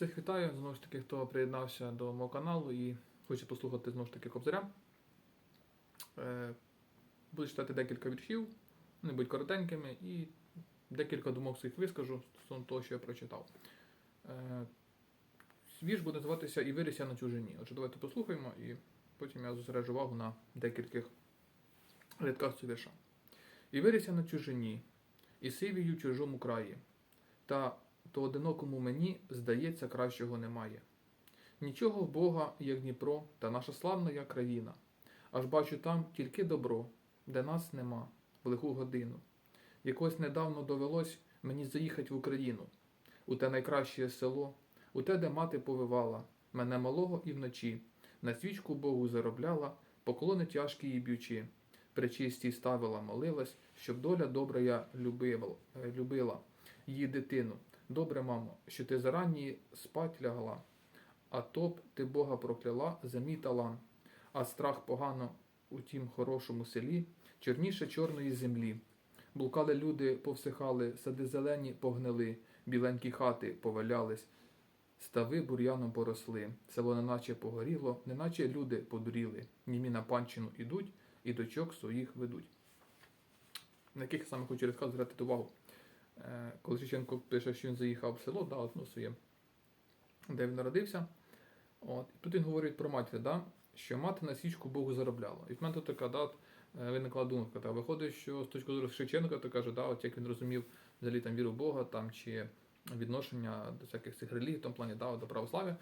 Всіх вітаю, знову ж таки, хто приєднався до мого каналу і хоче послухати знову ж таки Кобзаря. Е, Буду читати декілька віршів, вони будуть коротенькими, і декілька думок своїх вискажу стосовно того, що я прочитав. Е, Вірш буде називатися І виріс на чужині. Отже, давайте послухаємо, і потім я зосереджу увагу на декількох рядках цього вірша. І виріс на чужині, і сивію чужому краї. Та то одинокому мені, здається, кращого немає. Нічого в Бога, як Дніпро, та наша славна я країна. Аж бачу там тільки добро, де нас нема, в лиху годину. Якось недавно довелось мені заїхати в Україну, у те найкраще село, у те, де мати повивала, мене малого і вночі, на свічку Богу заробляла, поклони тяжкі їй б'ючи. Пречистій ставила, молилась, щоб доля добра я любила її дитину. Добре, мамо, що ти зарані спать лягла, а то б ти Бога прокляла за мій талант, а страх погано у тім хорошому селі, чорніше чорної землі. Блукали люди, повсихали, сади зелені погнили, біленькі хати повалялись, стави бур'яном поросли, село неначе погоріло, неначе люди подуріли, німі на панщину ідуть і дочок своїх ведуть. На яких саме хочу розказ звернути увагу. Е, Коли Шевченко пише, що він заїхав в село, да, от, своє, де він народився. От, і тут він говорить про матір, да, що мати на свічку Богу заробляла. І в мене тут така да, е, виникла думка. Та, виходить, що з точки зору Шевченка, то каже, да, от як він розумів взагалі там віру в Бога там, чи відношення до всяких цих релігій, в тому плані да, до православ'я.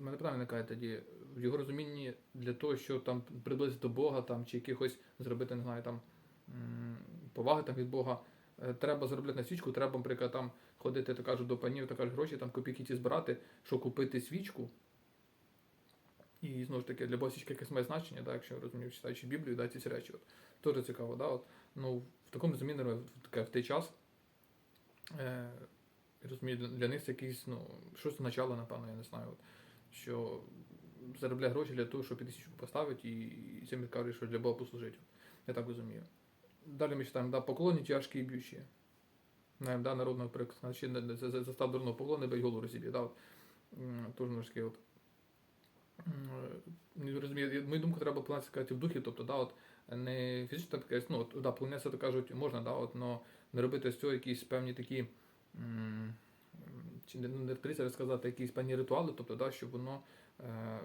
У мене питання виникає тоді, в його розумінні для того, щоб там приблизити до Бога там, чи якихось зробити, не знаю, там поваги там, від Бога. Е, треба заробляти на свічку, треба, наприклад, там ходити, то кажуть, до панів, то кажуть, гроші, там копійки ті збирати, щоб купити свічку. І знову ж таки, для Бога свічка якесь має значення, да, якщо я розумію, читаючи Біблію, да, ці речі. От. Дуже цікаво, да, от. Ну, в такому розумінні, в, в той час, е, розумію, для, них це якийсь, ну, щось означало, напевно, я не знаю, от, що заробляє гроші для того, щоб піти свічку поставити, і, і цим кажуть, що для Бога послужити. Я так розумію. Далі ми читаємо, да, поклоні тяжкі і б'ючі. Знаємо, да, народного за- застав дурного поклони, бей голову розіб'є. Да, от. М, Тож, ну, от. Не розумію, мою думку треба планувати сказати в духі, тобто, да, от, не фізично так, ну, от, да, поклонятися, то кажуть, можна, да, от, но не робити з цього якісь певні такі, чи не, втрися сказати, якісь певні ритуали, тобто, да, щоб воно, е,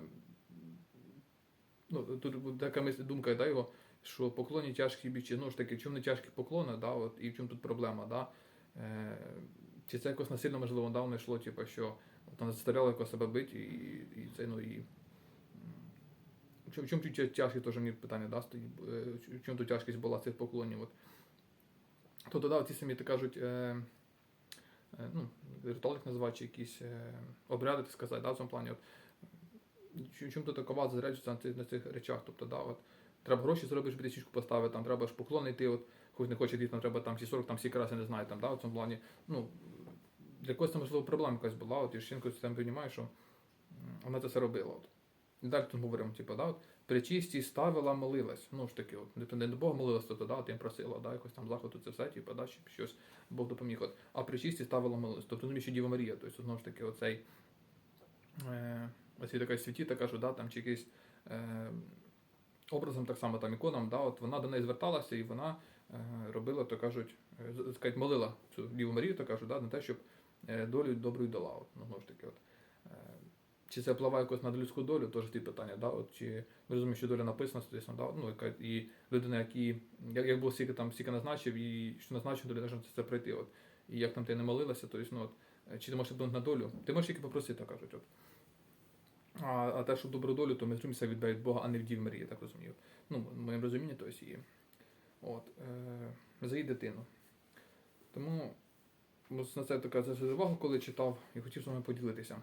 ну, тут така мисль- думка, да, його, що поклоні тяжкі бічі. Ну ж таки, чому не тяжкі поклони, да, от, і в чому тут проблема, да? Е, чи це якось насильно, можливо, давно йшло, типу, що там заставляли якось себе бити, і, і це, ну, і... В чому, тут тяжкі, теж мені питання, да, стоїть, е, в чому тут тяжкість була цих поклонів, от. Тобто, да, ці самі, кажуть, е, е, ну, ритуал називають, чи якісь е, обряди, так сказати, да, в цьому плані, от. Чому тут такова зосереджується на цих, на цих речах, тобто, да, от, Треба гроші зробиш, біди свічку поставити, там треба ж поклон йти, от, хоч не хоче йти, треба там всі 40, там всі краси не знаю, там, да, в цьому плані. Ну, для когось там, можливо, проблема якась була, от, і Шевченко там розуміє, що вона це все робила. От. І далі тут говоримо, типу, да, от, причисті ставила, молилась. Ну ж таки, от, не до Бога молилась, то да, от, їм просила, да, якось там заходу, це все, типу, да, щоб щось Бог допоміг. От. А причисті ставила молилась. Тобто, розумієш, що Діва Марія, тобто, знову ж таки, оцей, е, така святі, така що, да, там, чи якийсь, е, образом, так само там іконам, да, от вона до неї зверталася і вона е, робила, то кажуть, е, молила цю Діву Марію, то кажуть, да, на те, щоб е, долю добру дала. От, ну, знову ж таки, от. Е, чи це впливає якось на людську долю, теж ті питання, да, от, чи ми розуміємо, що доля написана, звісно, да, ну, яка, і людина, які, як, як Бог стільки там стільки назначив, і що назначив, доля должна це пройти. От. І як там ти не молилася, то есть, ну, от, чи ти можеш вплинути на долю? Ти можеш тільки попросити, кажуть. От. А, а те, що добру долю, то ми зрозуміємо від Бога, а не в дів Марії, я так розумію. Ну, в моєму розумінні, то є. от, е, за її дитину. Тому на це така увагу, коли читав, і хотів з вами поділитися.